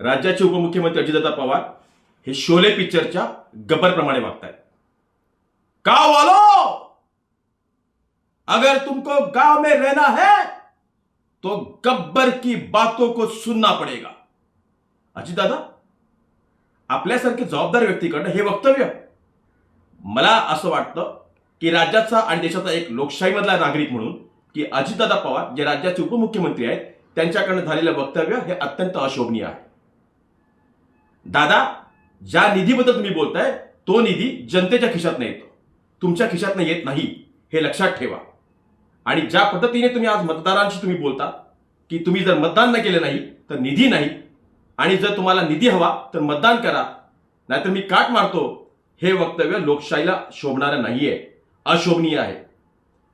राज्याचे उपमुख्यमंत्री अजितदादा पवार हे शोले पिक्चरच्या गब्बरप्रमाणे वागतायत. का हो वालो अगर तुमको गांव में रहना है तो गब्बर की बातों को सुनना पडेगा. अजितदादा आपल्यासारखे जबाबदार व्यक्तीकडनं हे वक्तव्य मला असं वाटतं की राज्याचा आणि देशाचा एक लोकशाहीमधला नागरिक म्हणून की अजितदादा पवार जे राज्याचे उपमुख्यमंत्री आहेत त्यांच्याकडनं झालेलं वक्तव्य हे अत्यंत अशोभनीय आहे. दादा ज्या निधीबद्दल तुम्ही बोलताय तो निधी जनतेच्या खिशातनं येतो. तुमच्या खिशातनं येत नाही. हे लक्षात ठेवा. आणि ज्या पद्धतीने तुम्ही आज मतदारांशी तुम्ही बोलता की तुम्ही जर मतदान न केलं नाही तर निधी नाही. आणि जर तुम्हाला निधी हवा तर मतदान करा. नाहीतर मी काट मारतो. हे वक्तव्य लोकशाहीला शोभणारं नाही आहे अशोभनीय आहे.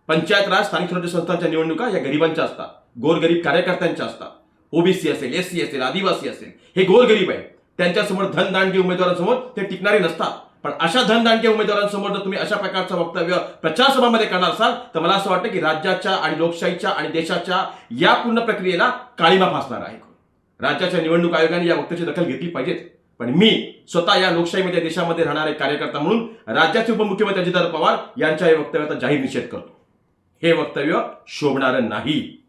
पंचायत राज स्थानिक स्वराज्य संस्थांच्या निवडणुका या गरिबांच्या असतात. गोरगरीब कार्यकर्त्यांच्या असतात. ओबीसी असेल एस सी असेल आदिवासी असेल. हे गोरगरीब आहे त्यांच्यासमोर धनदांडके उमेदवारांसमोर ते टिकणारे नसतात. पण अशा धनदांडके उमेदवारांसमोर जर तुम्ही अशा प्रकारचं वक्तव्य प्रचारसभामध्ये करणार असाल तर मला असं वाटतं की राज्याच्या आणि लोकशाहीच्या आणि देशाच्या या पूर्ण प्रक्रियेला काळीमा फासणार आहे. राज्याच्या निवडणूक आयोगाने या वक्तव्याची दखल घेतली पाहिजेच. पण मी स्वतः या लोकशाहीमध्ये देशामध्ये राहणारे कार्यकर्ता म्हणून राज्याचे उपमुख्यमंत्री अजितदादा पवार यांच्या या वक्तव्याचा जाहीर निषेध करतो. हे वक्तव्य शोभणारं नाही.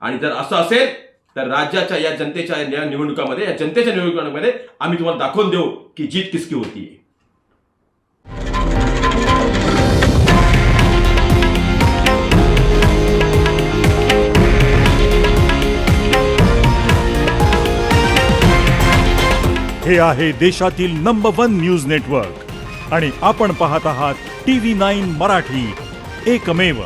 आणि जर असं असेल तर राज्याच्या या जनतेच्या या निवडणुकामध्ये या जनतेच्या निवडणुकांमध्ये आम्ही तुम्हाला दाखवून देऊ की जीत किसकी होती हे आहे देशातील नंबर वन न्यूज नेटवर्क आणि आपण पाहत आहात टी व्ही नाईन मराठी. एकमेव.